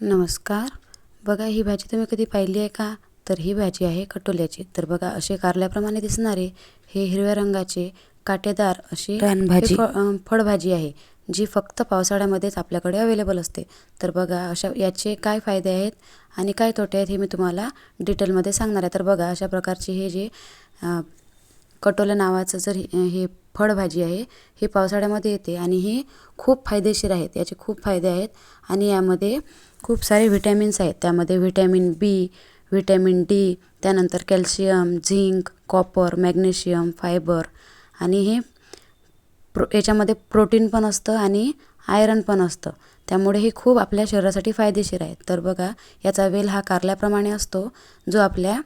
नमस्कार. बघा ही भाजी तुम्ही कधी पाहिली आहे का? तर ही भाजी आहे कटोल्याची. तर बघा असे कारल्याप्रमाणे दिसणारे हे हिरव्या रंगाचे काटेदार अशी अं, फळभाजी आहे जी फक्त पावसाळ्यामध्येच आपल्याकडे अवेलेबल असते. तर बघा अशा याचे काय फायदे आहेत आणि काय तोटे आहेत हे मी तुम्हाला डिटेलमध्ये सांगणार आहे. तर बघा अशा प्रकारची हे जे कटोलं नावाचं जर हे फळभाजी आहे. हे पावसाळ्यामध्ये येते आणि ही खूप फायदेशीर आहेत. याचे खूप फायदे आहेत आणि यामध्ये खूप सारे व्हिटॅमिन्स आहेत. त्यामध्ये व्हिटॅमिन बी व्हिटॅमिन डी त्यानंतर calcium zinc copper magnesium fibre आणि हे प्रो याच्यामध्ये प्रोटीन पण असतं आणि आयरन पण असतं. त्यामुळे हे खूप आपल्या शरीरासाठी फायदेशीर आहे तर बघा याचा वेल हा कारल्याप्रमाणे असतो जो आपल्या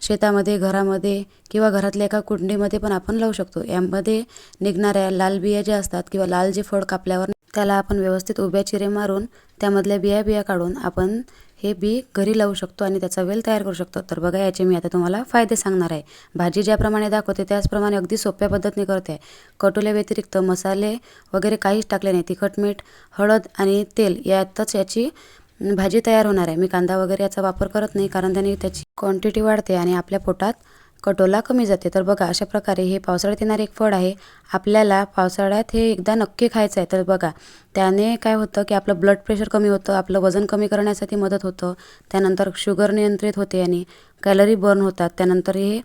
शेतामध्ये घरामध्ये किंवा घरातल्या एका कुंडीमध्ये पण आपण लावू शकतो. यामध्ये निघणाऱ्या लाल बिया ज्या असतात किंवा लाल जे फळ कापल्यावर त्याला आपण व्यवस्थित उभ्या चिरे मारून त्यामधल्या बिया बिया काढून आपण हे बी घरी लावू शकतो आणि त्याचा वेल तयार करू शकतो. तर बघा याचे मी आता तुम्हाला फायदे सांगणार आहे. भाजी ज्याप्रमाणे दाखवते त्याचप्रमाणे अगदी सोप्या पद्धतीने करते. आहे कटोल्या व्यतिरिक्त मसाले वगैरे काहीच टाकले नाही. तिखट मीठ हळद आणि तेल यातच याची भाजी तयार होणार आहे. मी कांदा वगैरे याचा वापर करत नाही कारण त्याने त्याची क्वांटिटी वाढते आणि आपल्या पोटात कटोला कमी जाते. तर बघा अशा प्रकारे हे पावसाळ्यात येणारे एक फळ आहे. आपल्याला पावसाळ्यात हे एकदा नक्की खायचं आहे. तर बघा त्याने काय होतं की आपलं ब्लड प्रेशर कमी होतं आपलं वजन कमी करण्यासाठी मदत होतं. त्यानंतर शुगर नियंत्रित होते आणि कॅलरी बर्न होतात. त्यानंतर हे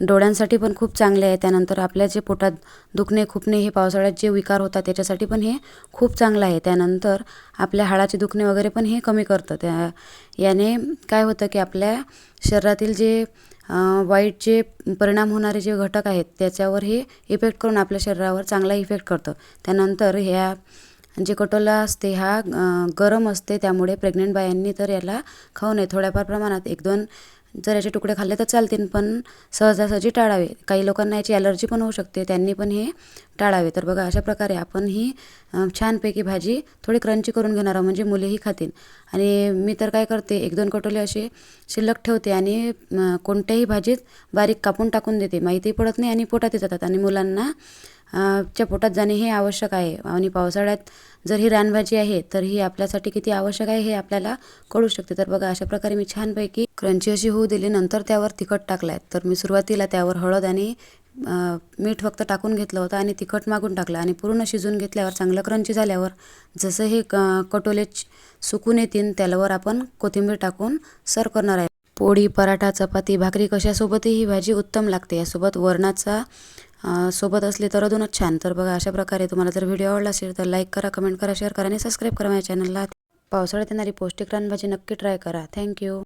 डोळ्यांसाठी पण खूप चांगले आहे. त्यानंतर आपल्या जे पोटात दुखणे खुपणे हे पावसाळ्यात जे विकार होतात त्याच्यासाठी पण हे खूप चांगलं आहे. त्यानंतर आपल्या हाडाचे दुखणे वगैरे पण हे कमी करतं. त्या याने काय होतं की आपल्या शरीरातील जे वाईट जे परिणाम होणारे जे घटक आहेत त्याच्यावर हे इफेक्ट करून आपल्या शरीरावर चांगला इफेक्ट करतं. त्यानंतर ह्या जे कटोला असते हा गरम असते त्यामुळे प्रेग्नेंट बायांनी तर याला खाऊ नये. थोड्याफार प्रमाणात एक दोन जर याचे तुकडे खाल्ले तर चालतील पण सहजासहजी टाळावे. काही लोकांना याची ॲलर्जी पण होऊ शकते त्यांनी पण हे टाळावे. तर बघा अशा प्रकारे आपण ही छानपैकी भाजी थोडी क्रंची करून घेणार आहोत म्हणजे मुलेही खातील. आणि मी तर काय करते एक दोन कटोले असे शिल्लक ठेवते आणि कोणत्याही भाजीत बारीक कापून टाकून देते. माहिती पडत नाही आणि पोटातही जातात. आणि मुलांना च्या पोटात जाणे हे आवश्यक आहे. आणि पावसाळ्यात जर ही रानभाजी आहे तर ही आपल्यासाठी किती आवश्यक आहे हे आपल्याला कळू शकते. तर बघा अशा प्रकारे मी छानपैकी क्रंची अशी होऊ दिली नंतर त्यावर तिखट टाकलं आहे तर मी सुरुवातीला त्यावर हळद आणि मीठ फक्त टाकून घेतलं होतं आणि तिखट मागून टाकलं आणि पूर्ण शिजून घेतल्यावर चांगलं क्रंची झाल्यावर जसं हे क कटोले सुकून येतील त्यावर आपण कोथिंबीर टाकून सर्व करणार आहे. पोळी पराठा चपाती भाकरी कशासोबतही ही भाजी उत्तम लागते. यासोबत वरणाचा सोबत असली तर अजूनच छान. तर बघा अशा प्रकारे तुम्हाला जर व्हिडिओ आवडला असेल तर लाईक करा कमेंट करा शेअर करा आणि सबस्क्राईब करा माझ्या चॅनलला. पावसाळ्यात येणारी पौष्टिक रानभाजी नक्की ट्राय करा. थँक्यू